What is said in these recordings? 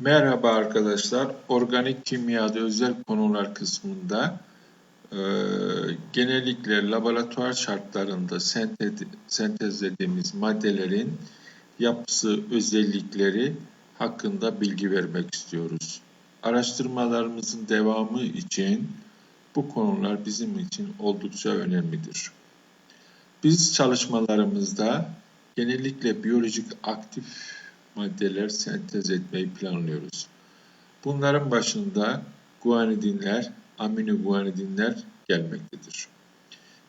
Merhaba arkadaşlar. Organik kimyada özel konular kısmında e, genellikle laboratuvar şartlarında sentez- sentezlediğimiz maddelerin yapısı, özellikleri hakkında bilgi vermek istiyoruz. Araştırmalarımızın devamı için bu konular bizim için oldukça önemlidir. Biz çalışmalarımızda genellikle biyolojik aktif maddeler sentez etmeyi planlıyoruz. Bunların başında guanidinler, amino guanidinler gelmektedir.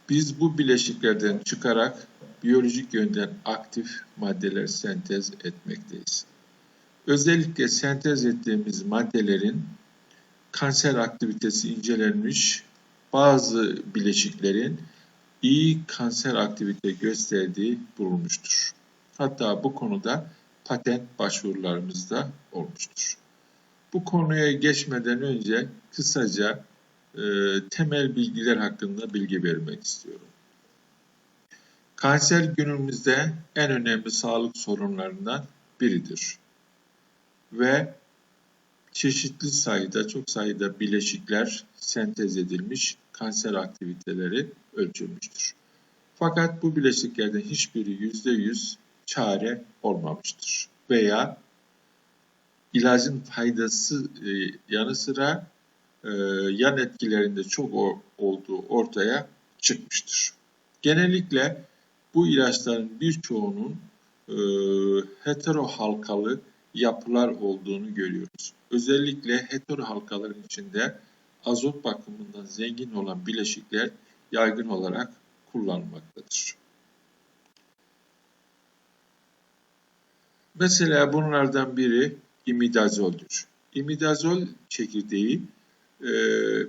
Biz bu bileşiklerden çıkarak biyolojik yönden aktif maddeler sentez etmekteyiz. Özellikle sentez ettiğimiz maddelerin kanser aktivitesi incelenmiş, bazı bileşiklerin iyi kanser aktivite gösterdiği bulunmuştur. Hatta bu konuda patent başvurularımız da olmuştur. Bu konuya geçmeden önce kısaca e, temel bilgiler hakkında bilgi vermek istiyorum. Kanser günümüzde en önemli sağlık sorunlarından biridir. Ve çeşitli sayıda, çok sayıda bileşikler sentez edilmiş, kanser aktiviteleri ölçülmüştür. Fakat bu bileşiklerden hiçbiri yüzde yüz çare olmamıştır. Veya ilacın faydası e, yanı sıra e, yan etkilerinde çok olduğu ortaya çıkmıştır. Genellikle bu ilaçların birçoğunun e, hetero halkalı yapılar olduğunu görüyoruz. Özellikle hetero halkaların içinde azot bakımından zengin olan bileşikler yaygın olarak kullanılmaktadır. Mesela bunlardan biri imidazoldür. İmidazol çekirdeği e,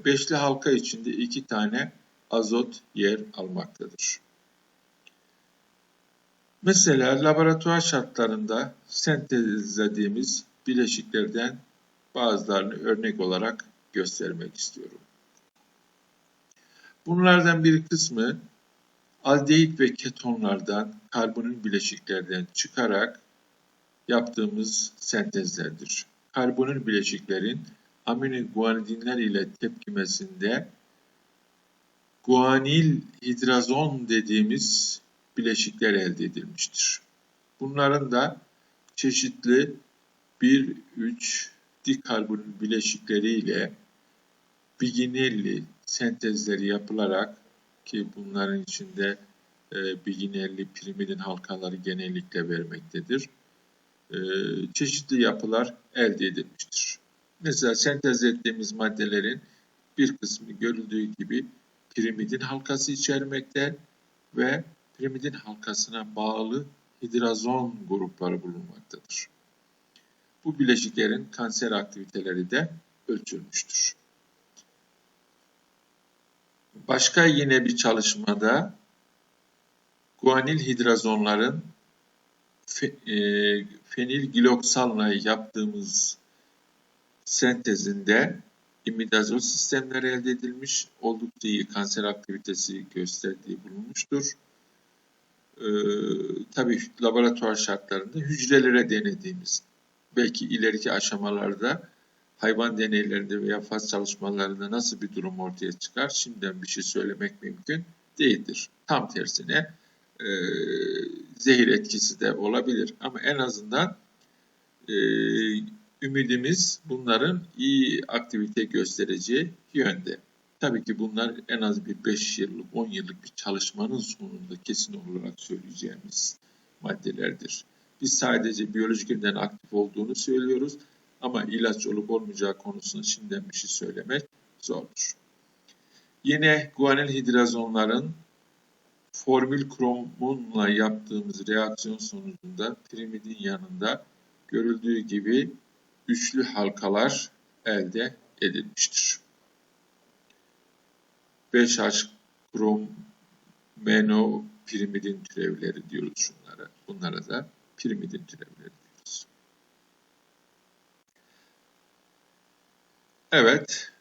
beşli halka içinde iki tane azot yer almaktadır. Mesela laboratuvar şartlarında sentezlediğimiz bileşiklerden bazılarını örnek olarak göstermek istiyorum. Bunlardan bir kısmı aldehit ve ketonlardan karbonun bileşiklerden çıkarak yaptığımız sentezlerdir. Karbonil bileşiklerin amino guanidinler ile tepkimesinde guanil hidrazon dediğimiz bileşikler elde edilmiştir. Bunların da çeşitli 1-3 dikarbonil bileşikleri ile biginelli sentezleri yapılarak ki bunların içinde e, biginelli pirimidin halkaları genellikle vermektedir e, çeşitli yapılar elde edilmiştir. Mesela sentez ettiğimiz maddelerin bir kısmı görüldüğü gibi pirimidin halkası içermekte ve pirimidin halkasına bağlı hidrazon grupları bulunmaktadır. Bu bileşiklerin kanser aktiviteleri de ölçülmüştür. Başka yine bir çalışmada guanil hidrazonların fe, e, fenilgiloksanla yaptığımız sentezinde imidazol sistemleri elde edilmiş, oldukça iyi kanser aktivitesi gösterdiği bulunmuştur. Ee, tabii laboratuvar şartlarında hücrelere denediğimiz, belki ileriki aşamalarda hayvan deneylerinde veya faz çalışmalarında nasıl bir durum ortaya çıkar, şimdiden bir şey söylemek mümkün değildir. Tam tersine e, zehir etkisi de olabilir. Ama en azından e, ümidimiz bunların iyi aktivite göstereceği yönde. Tabii ki bunlar en az bir 5 yıllık, 10 yıllık bir çalışmanın sonunda kesin olarak söyleyeceğimiz maddelerdir. Biz sadece biyolojik yönden aktif olduğunu söylüyoruz ama ilaç olup olmayacağı konusunda şimdiden bir şey söylemek zordur. Yine guanil hidrazonların formül kromunla yaptığımız reaksiyon sonucunda pirimidin yanında görüldüğü gibi üçlü halkalar elde edilmiştir. 5H kromeno pirimidin türevleri diyoruz şunlara. Bunlara da pirimidin türevleri diyoruz. Evet,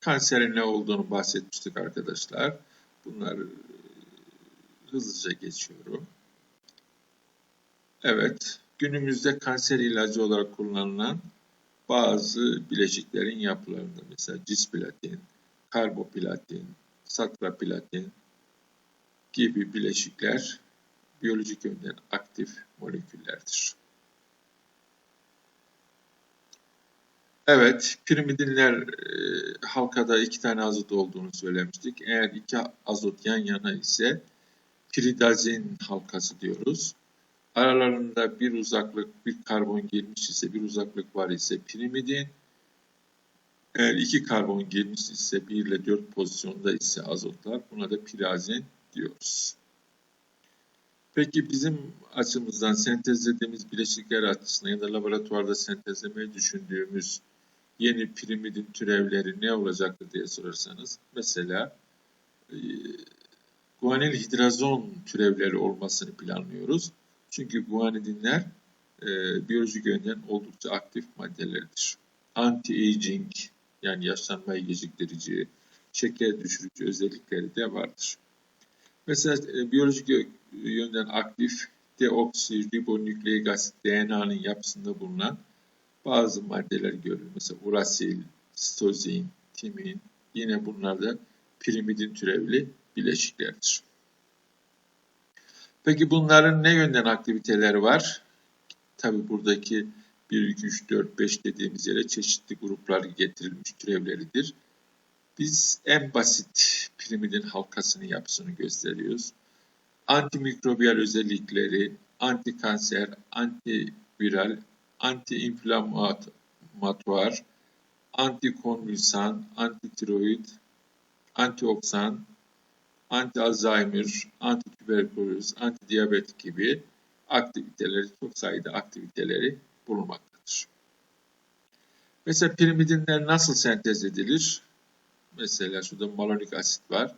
kanserin ne olduğunu bahsetmiştik arkadaşlar. Bunlar hızlıca geçiyorum. Evet, günümüzde kanser ilacı olarak kullanılan bazı bileşiklerin yapılarında mesela cisplatin, karboplatin, satraplatin gibi bileşikler biyolojik yönden aktif moleküllerdir. Evet, pirimidinler e, halkada iki tane azot olduğunu söylemiştik. Eğer iki azot yan yana ise piridazin halkası diyoruz. Aralarında bir uzaklık, bir karbon girmiş ise, bir uzaklık var ise pirimidin. Eğer iki karbon girmiş ise, 1 ile 4 pozisyonda ise azotlar, buna da pirazin diyoruz. Peki bizim açımızdan sentezlediğimiz bileşikler açısından ya da laboratuvarda sentezlemeyi düşündüğümüz yeni pirimidin türevleri ne olacaktır diye sorarsanız mesela e, guanil hidrazon türevleri olmasını planlıyoruz. Çünkü guanidinler e, biyolojik yönden oldukça aktif maddelerdir. Anti-aging yani yaşlanmayı geciktirici, şeker düşürücü özellikleri de vardır. Mesela e, biyolojik yönden aktif deoksiribonükleik asit DNA'nın yapısında bulunan bazı maddeler görülür. Mesela urasil, sitozin, timin yine bunlar da pirimidin türevli bileşiklerdir. Peki bunların ne yönden aktiviteleri var? Tabi buradaki 1, 2, 3, 4, 5 dediğimiz yere çeşitli gruplar getirilmiş türevleridir. Biz en basit pirimidin halkasını yapısını gösteriyoruz. Antimikrobiyal özellikleri, antikanser, antiviral, antiinflamatuar, antikonvülsan, antitiroid, antioksidan, anti-Alzheimer, anti-tüberküloz, anti-diyabet gibi aktiviteleri, çok sayıda aktiviteleri bulunmaktadır. Mesela pirimidinler nasıl sentez edilir? Mesela şurada malonik asit var.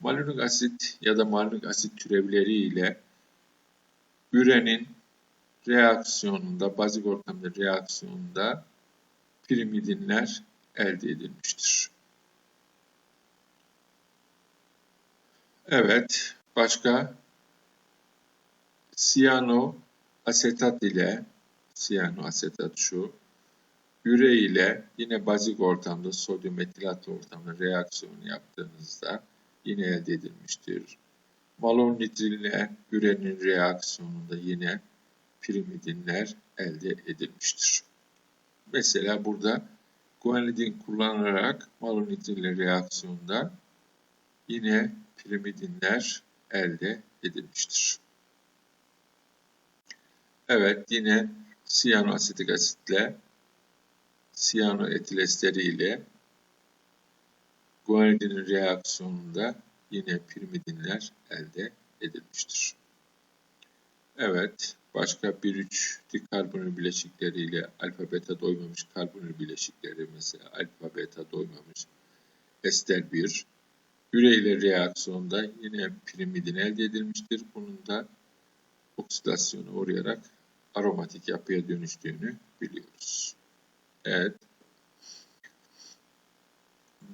Malonik asit ya da malonik asit türevleri ile ürenin reaksiyonunda, bazik ortamda reaksiyonunda pirimidinler elde edilmiştir. Evet, başka siyano asetat ile siyano asetat şu üre ile yine bazik ortamda sodyum metilatlı ortamda reaksiyonu yaptığınızda yine elde edilmiştir. Malon nitrinle ürenin reaksiyonunda yine pirimidinler elde edilmiştir. Mesela burada guanidin kullanarak malonitrinle reaksiyonda yine pirimidinler elde edilmiştir. Evet yine siyanoasitik asitle siyanoetilesteri ile guanidinin reaksiyonunda yine pirimidinler elde edilmiştir. Evet, başka 1,3 dikarbonil bileşikleriyle alfa beta doymamış karbonil bileşikleri mesela alfa beta doymamış ester 1 üre ile reaksiyonda yine pirimidin elde edilmiştir. Bunun da oksidasyona uğrayarak aromatik yapıya dönüştüğünü biliyoruz. Evet.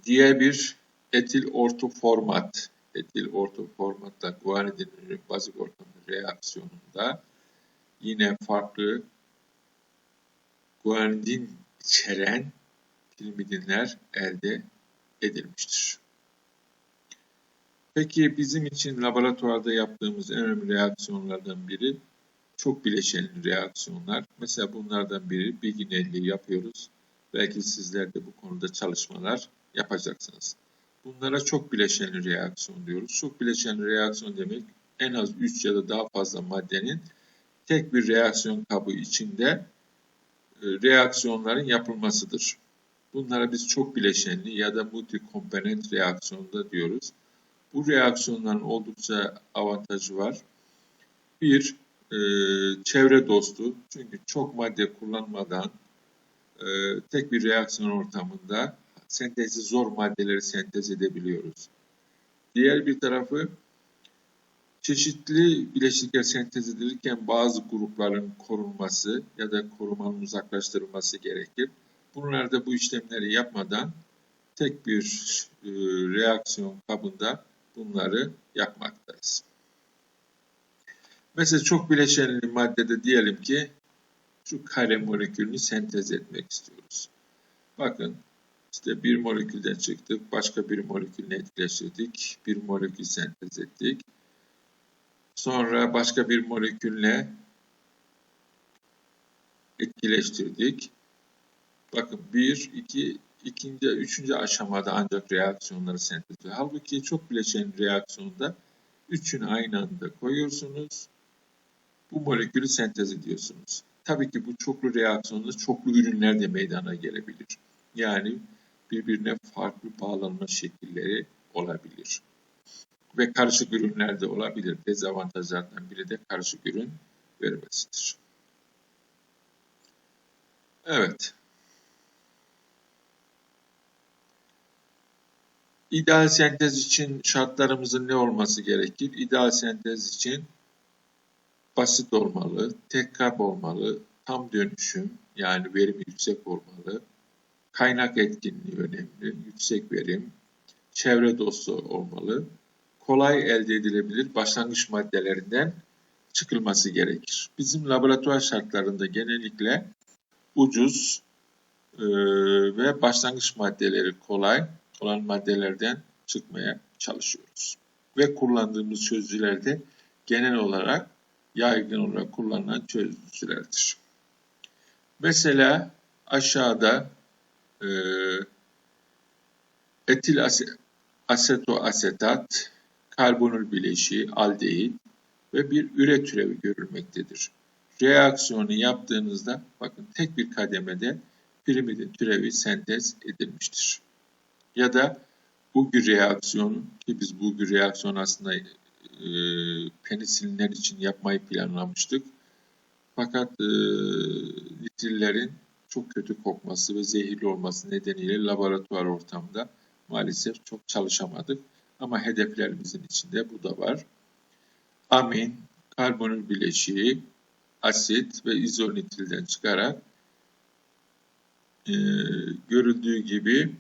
Diğer bir etil ortoformat. Etil ortoformatla guanidin bazik ortamı reaksiyonunda yine farklı guanidin içeren pirimidinler elde edilmiştir. Peki bizim için laboratuvarda yaptığımız en önemli reaksiyonlardan biri çok bileşenli reaksiyonlar. Mesela bunlardan biri bilginelliği yapıyoruz. Belki sizler de bu konuda çalışmalar yapacaksınız. Bunlara çok bileşenli reaksiyon diyoruz. Çok bileşenli reaksiyon demek en az 3 ya da daha fazla maddenin tek bir reaksiyon kabı içinde e, reaksiyonların yapılmasıdır. Bunlara biz çok bileşenli ya da multi-komponent reaksiyonda diyoruz. Bu reaksiyonların oldukça avantajı var. Bir, e, çevre dostu. Çünkü çok madde kullanmadan e, tek bir reaksiyon ortamında sentezi zor maddeleri sentez edebiliyoruz. Diğer bir tarafı çeşitli bileşikler sentez edilirken bazı grupların korunması ya da korumanın uzaklaştırılması gerekir. Bunlar da bu işlemleri yapmadan tek bir e, reaksiyon kabında bunları yapmaktayız. Mesela çok bileşenli maddede diyelim ki şu kare molekülünü sentez etmek istiyoruz. Bakın işte bir molekülden çıktık, başka bir molekülünü etkileştirdik, bir molekül sentez ettik. Sonra başka bir molekülle etkileştirdik. Bakın bir, iki, ikinci, üçüncü aşamada ancak reaksiyonları sentezliyor. Halbuki çok bileşen reaksiyonda üçünü aynı anda koyuyorsunuz. Bu molekülü sentez ediyorsunuz. Tabii ki bu çoklu reaksiyonda çoklu ürünler de meydana gelebilir. Yani birbirine farklı bağlanma şekilleri olabilir. Ve karışık ürünler de olabilir. Dezavantajlardan biri de karışık ürün vermesidir. Evet. İdeal sentez için şartlarımızın ne olması gerekir? İdeal sentez için basit olmalı, tek kap olmalı, tam dönüşüm yani verimi yüksek olmalı, kaynak etkinliği önemli, yüksek verim, çevre dostu olmalı, kolay elde edilebilir başlangıç maddelerinden çıkılması gerekir. Bizim laboratuvar şartlarında genellikle ucuz ve başlangıç maddeleri kolay olan maddelerden çıkmaya çalışıyoruz. Ve kullandığımız çözücüler de genel olarak yaygın olarak kullanılan çözücülerdir. Mesela aşağıda e, etil asetoasetat, karbonül bileşiği, aldehit ve bir üre türevi görülmektedir. Reaksiyonu yaptığınızda bakın tek bir kademede pirimidin türevi sentez edilmiştir. Ya da Bugü reaksiyonu ki biz bugü reaksiyon aslında e, penisilinler için yapmayı planlamıştık. Fakat e, litrillerin çok kötü kokması ve zehirli olması nedeniyle laboratuvar ortamında maalesef çok çalışamadık. Ama hedeflerimizin içinde bu da var. Amin, karbonül bileşiği, asit ve izonitrilden çıkarak e, görüldüğü gibi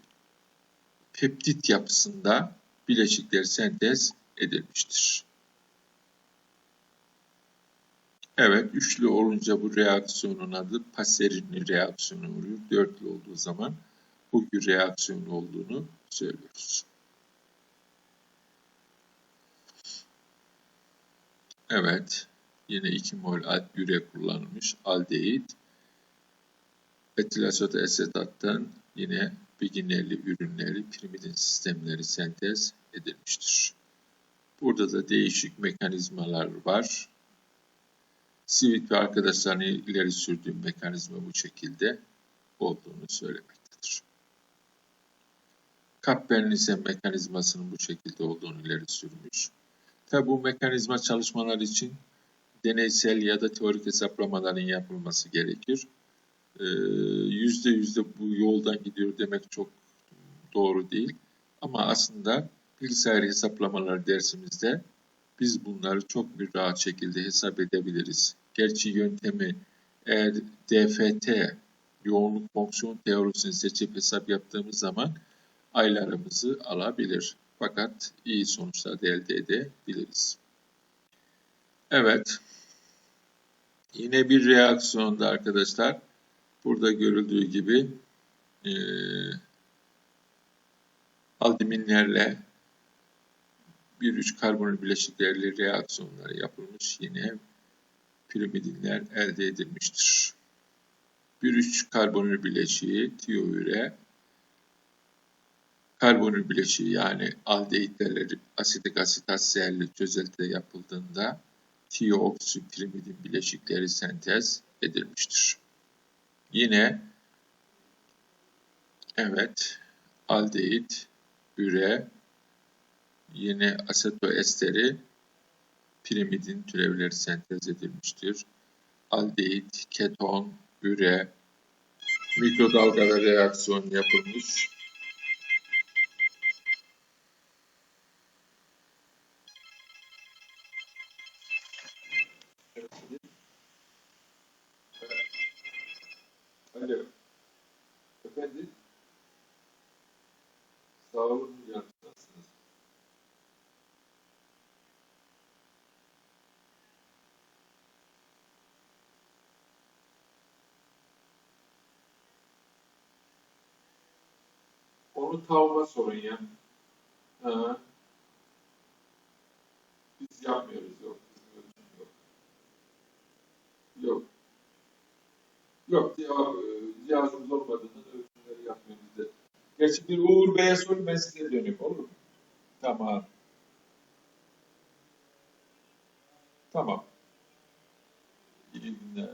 peptit yapısında bileşikler sentez edilmiştir. Evet, üçlü olunca bu reaksiyonun adı Paserini reaksiyonu oluyor. Dörtlü olduğu zaman Hugh reaksiyonu olduğunu söylüyoruz. Evet, yine 2 mol üre kullanılmış aldehit. Etil asetattan yine bilginlerli ürünleri, pirimidin sistemleri sentez edilmiştir. Burada da değişik mekanizmalar var. Sivit ve arkadaşlarının ileri sürdüğü mekanizma bu şekilde olduğunu söylemektedir. Kapper'in ise mekanizmasının bu şekilde olduğunu ileri sürmüş. Tabi bu mekanizma çalışmalar için deneysel ya da teorik hesaplamaların yapılması gerekir. Ee, yüzde yüzde bu yoldan gidiyor demek çok doğru değil. Ama aslında bilgisayar hesaplamalar dersimizde biz bunları çok bir rahat şekilde hesap edebiliriz. Gerçi yöntemi eğer DFT yoğunluk fonksiyon teorisini seçip hesap yaptığımız zaman aylarımızı alabilir. Fakat iyi sonuçlar da elde edebiliriz. Evet. Yine bir reaksiyonda arkadaşlar Burada görüldüğü gibi e, aldiminlerle 1,3 karbonil bileşiklerle reaksiyonlar yapılmış. Yine pirimidinler elde edilmiştir. 1,3 karbonil bileşiği tiyoüre karbonil bileşiği yani aldehitlerle asitik asitat zehirli çözeltide yapıldığında tiyooksipirimidin bileşikleri sentez edilmiştir. Yine evet aldehit, üre, yine asetoesteri pirimidin türevleri sentez edilmiştir. Aldehit, keton, üre, mikrodalgada reaksiyon yapılmış. Alo. Efendim? Sağ olun yansıtasınız. Onu tavuğa sorun ya. Ha. Biz yapmıyoruz yok. Yok. Yok. Yok. Cevap, cihazımız olmadığından ölçümleri yapmıyoruz biz de. Gerçi bir Uğur Bey'e sorun ben size döneyim olur mu? Tamam. Tamam. İyi günler.